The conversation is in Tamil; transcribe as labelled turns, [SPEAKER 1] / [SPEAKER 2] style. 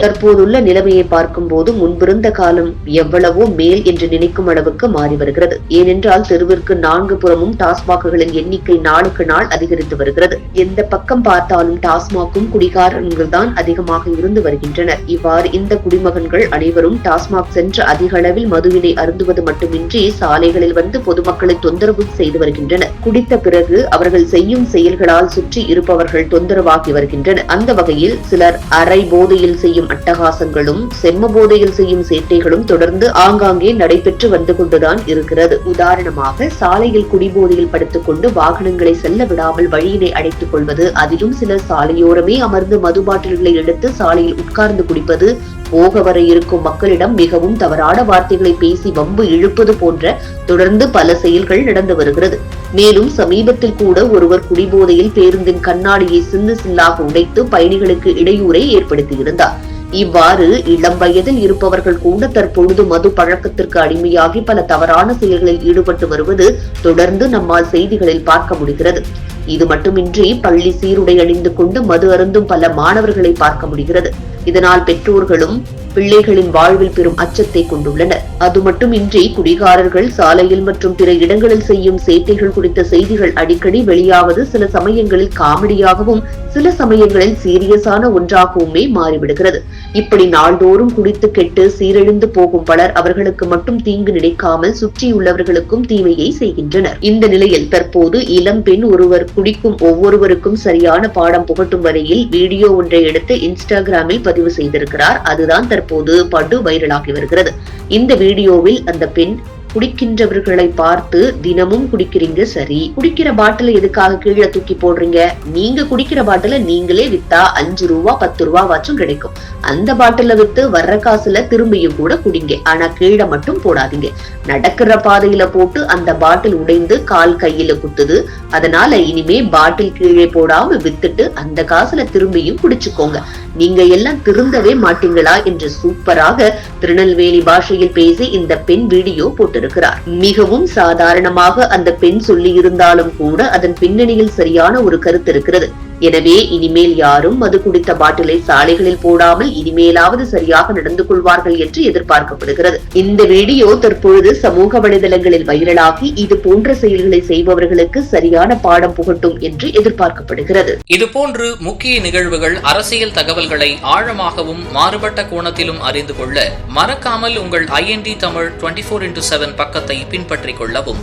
[SPEAKER 1] தற்போதுள்ள நிலைமையை பார்க்கும்போது முன்பிருந்த காலம் எவ்வளவோ மேல் என்று நினைக்கும் அளவுக்கு மாறி வருகிறது. ஏனென்றால் தெருவிற்கு நான்கு புறமும் டாஸ்மாக்குகளின் எண்ணிக்கை நாளுக்கு நாள் அதிகரித்து வருகிறது. எந்த பக்கம் பார்த்தாலும் டாஸ்மாக்கும் குடிகாரன்கள் தான் அதிகமாக இருந்து வருகின்றனர். இவ்வாறு இந்த குடிமகன்கள் அனைவரும் டாஸ்மாக் சென்று அதிக அளவில் மதுவினை அருந்துவது மட்டுமின்றி சாலைகளில் வந்து பொதுமக்களை தொந்தரவு செய்து வருகின்றனர். குடித்த பிறகு அவர்கள் செய்யும் செயல்களால் சுற்றி இருப்பவர்கள் தொந்தரவாகி வருகின்றனர். அந்த வகையில் சிலர் அரை போதையில் செய்யும் அட்டகாசங்களும் செம்ம போதையில் செய்யும் சேட்டைகளும் தொடர்ந்து ஆங்காங்கே நடைபெற்று வந்து கொண்டுதான் இருக்கிறது. உதாரணமாக சாலையில் குடிபோதையில் படுத்துக்கொண்டு வாகனங்களை செல்ல விடாமல் வழியினை அடைத்துக் கொள்வது அதிலும் சிலர் சாலையோரமே அமர்ந்து மது பாட்டில்களை எடுத்து சாலையில் உட்கார்ந்து குடிப்பது போக வர இருக்கும் மக்களிடம் மிகவும் தவறான வார்த்தைகளை பேசி வம்பு இழுப்பது போன்ற தொடர்ந்து பல செயல்கள் நடந்து வருகிறது. மேலும் சமீபத்தில் கூட ஒருவர் குடிபோதையில் பேருந்தின் கண்ணாடியை சின்னு சில்லாக உடைத்து பயணிகளுக்கு இடையூறை ஏற்படுத்தியிருந்தார். இவ்வாறு இளம் வயதில் இருப்பவர்கள் கூட தற்பொழுது மது பழக்கத்திற்கு அடிமையாகி பல தவறான செயல்களில் ஈடுபட்டு வருவது தொடர்ந்து நம்மால் செய்திகளில் பார்க்க முடிகிறது. இது மட்டுமின்றி பள்ளி சீருடை அணிந்து கொண்டு மது அருந்தும் பல மாணவர்களை பார்க்க முடிகிறது. இதனால் பெற்றோர்களும் பிள்ளைகளின் வாழ்வில் பெரும் அச்சத்தை கொண்டுள்ளனர். அது மட்டுமின்றி குடிகாரர்கள் சாலையில் மற்றும் பிற இடங்களில் செய்யும் சேட்டைகள் குறித்த செய்திகள் அடிக்கடி வெளியாவது சில சமயங்களில் காமெடியாகவும் சில சமயங்களில் சீரியஸான ஒன்றாகவுமே மாறிவிடுகிறது. இப்படி நாள்தோறும் குடித்து கெட்டு சீரழிந்து போகும் பலர் அவர்களுக்கு மட்டும் தீங்கு நினைக்காமல் சுற்றியுள்ளவர்களுக்கும் தீமையை செய்கின்றனர். இந்த நிலையில் தற்போது இளம் பெண் ஒருவர் குடிக்கும் ஒவ்வொருவருக்கும் சரியான பாடம் புகட்டும் வரையில் வீடியோ ஒன்றை எடுத்து இன்ஸ்டாகிராமில் பதிவு செய்திருக்கிறார். அதுதான் தற்போது படு வைரலாகி வருகிறது. இந்த வீடியோவில் அந்த பெண் குடிக்கின்றவர்களை பார்த்து தினமும் குடிக்கிறீங்க சரி. குடிக்கிற பாட்டில எதுக்காக கீழே தூக்கி போடுறீங்க? நீங்க குடிக்கிற பாட்டில நீங்களே வித்தா அஞ்சு ரூபா பத்து ரூபா வாச்சும் கிடைக்கும். அந்த பாட்டில வித்து வர்ற காசுல திரும்பியும் கூட குடிங்க. ஆனா கீழே மட்டும் போடாதீங்க. நடக்கிற பாதையில போட்டு அந்த பாட்டில் உடைந்து கால் கையில குத்துது. அதனால இனிமே பாட்டில் கீழே போடாம வித்துட்டு அந்த காசுல திரும்பியும் குடிச்சுக்கோங்க. நீங்க எல்லாம் திருந்தவே மாட்டீங்களா என்று சூப்பராக திருநெல்வேலி பாஷையில் பேசி இந்த பெண் வீடியோ போட்டிருக்கிறார். மிகவும் சாதாரணமாக அந்த பெண் சொல்லி இருந்தாலும் கூட அதன் பின்னணியில் சரியான ஒரு கருத்து இருக்கிறது. எனவே இனிமேல் யாரும் மது குடித்த பாட்டிலை சாலைகளில் போடாமல் இனிமேலாவது சரியாக நடந்து கொள்வார்கள் என்று எதிர்பார்க்கப்படுகிறது. இந்த வீடியோ தற்பொழுது சமூக வலைதளங்களில் வைரலாகி இது போன்ற செயல்களை செய்பவர்களுக்கு சரியான பாடம் புகட்டும் என்று எதிர்பார்க்கப்படுகிறது.
[SPEAKER 2] இதுபோன்று முக்கிய நிகழ்வுகள் அரசியல் தகவல்களை ஆழமாகவும் மாறுபட்ட கோணத்திலும் அறிந்து கொள்ள மறக்காமல் உங்கள் IND Tamil twenty four into seven பக்கத்தை பின்பற்றிக் கொள்ளவும்.